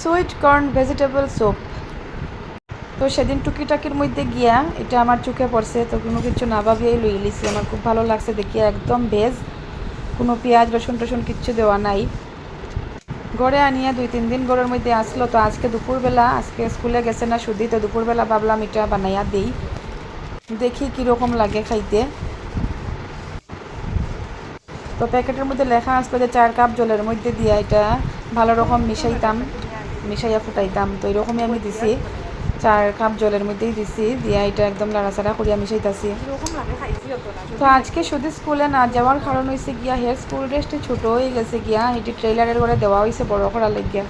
Sweet corn vegetable soup তো সেদিন টুকিটাকির মধ্যে গিয়া এটা আমার চোখে পড়ছে, তো কোনো কিছু না ভাবিয়েই লই লিছি আমার খুব ভালো লাগছে দেখিয়া একদম ভেজ কোনো পেঁয়াজ, রসুন টসুন কিচ্ছু দেওয়া নাই। গড়ে আনিয়া দুই তিন দিন গড়ের মধ্যে আসলো, তো আজকে দুপুরবেলা, আজকে স্কুলে গেছে না শুধু তো দুপুরবেলা ভাবলাম এটা বানাইয়া দিই। দেখি কীরকম লাগে খাইতে। তো প্যাকেটের মধ্যে লেখা আসলো যে চার কাপ জলের মধ্যে দিয়া এটা ভালো রকম মিশাইতাম। মিশাইয়া ফুটাইতাম। তো এরকমই আমি দিছি। চার কাপ জলের মধ্যেই দিছি। দিয়া এটা একদম লাড়াচাড়া করিয়া মিশাইতাছি। তো আজকে শুধু স্কুলে না, যাওয়ার কারণ হয়েছে গিয়া, হেয়ার স্কুল ড্রেসটি ছোট হয়ে গেছে গিয়া, এটি ট্রেলারের করে দেওয়া হয়েছে বড় করার লাগিয়া।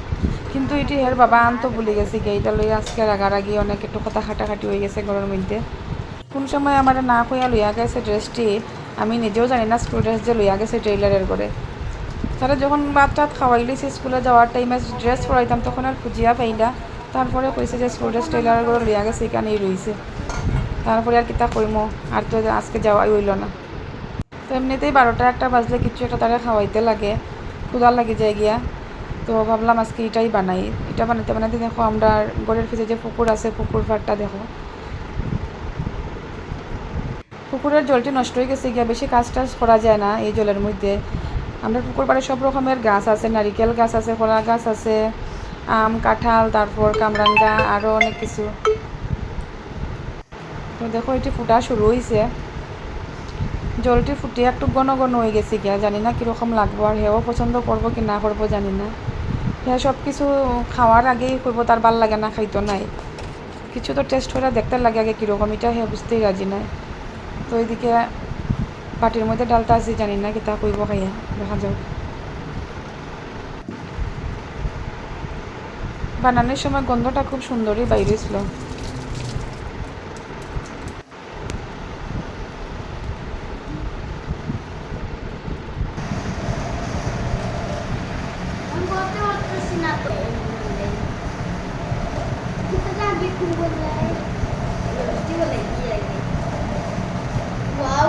কিন্তু এটি হের বাবা আনতো ভুলে গেছে গিয়া। এটা লইয়া আজকে রাগারাগি, অনেক একটু কথা খাটাখাটি হয়ে গেছে ঘরের মধ্যে। কোন সময় আমার না কইয়া লইয়া গেছে ড্রেসটি আমি নিজেও জানি না স্কুল ড্রেস যে লইয়া গেছে ট্রেলারের করে তারা যখন ভাত টাত খাওয়াইলিছে স্কুলে যাওয়ার টাইমে ড্রেস পরাইতাম, তখন আর খুঁজিয়া পাইলা তারপরে কইছে যে স্কুল ড্রেস ট্রেলারের করে লইয়া গেছে, এখানেই রইছে। তারপরে আর কিতা কইমো, আর তো আজকে যাওয়াই হইল না। তো এমনিতেই বারোটা একটা বাজলে কিছু একটা তারা খাওয়াইতে লাগে ক্ষুধা লাগে যায় গিয়া। তো ভাবলাম আজকে এটাই বানাই। এটা বানাতে বানাতে দেখো আমরা গড়ের পিছে যে পুকুর আছে, পুকুর ফাটটা দেখো। পুকুরের জলটি নষ্ট হয়ে গেছে গিয়া, বেশি কাজ টাজ করা যায় না এই জলের মধ্যে। আমরা পুকুর পাড়ে সব রকমের গাছ আছে, নারিকেল গাছ আছে, কলা গাছ আছে, আম, কাঁঠাল, তারপর কামরাঙ্গা আরও অনেক কিছু। তো দেখো, এটি ফুটা শুরু হয়েছে জলটি ফুটিয়ে একটু ঘন ঘন হয়ে গেছে গিয়া, জানি না কীরকম লাগবো আর হেও পছন্দ করব কি না করব জানি না। হ্যাঁ সব কিছু খাওয়ার আগেই করব তার ভালো লাগে না, খাইতো নাই। কিছু তো টেস্ট করে দেখতে লাগে আগে কীরকম, এটা হ্যাঁ বুঝতেই রাজি নাই। তো এদিকে বাটির মধ্যে ডালটা আছে, জানি না কিতা কইব খাইয়া দেখা যাক বানানোর সময় গন্ধটা খুব সুন্দরই বাইরে ছিল আমি বলতে পারতেছি না তো কিতনা আগে খুব বললে রোস্টি বলে কি আগে ওয়াও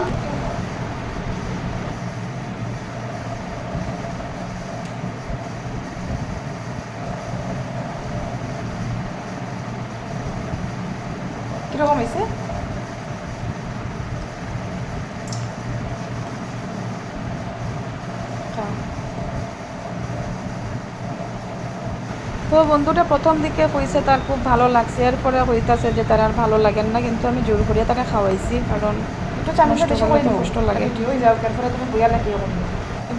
কীরকম হয়েছে? তো বন্ধুটা প্রথম দিকে কইছে তার খুব ভালো লাগছে এরপরে কইতাছে যে তার আর ভালো লাগেন না কিন্তু আমি জোর করিয়া তাকে খাওয়াইছি কারণ কষ্ট লাগে। যাও তারপরে তুমি বইয়া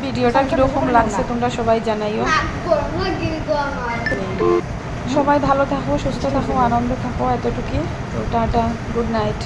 ভিডিওটা কীরকম লাগছে তোমরা সবাই জানাইও। সবাই ভালো থাকো সুস্থ থাকো আনন্দ থাকো এতটুকুই। তো টাটা গুড নাইট।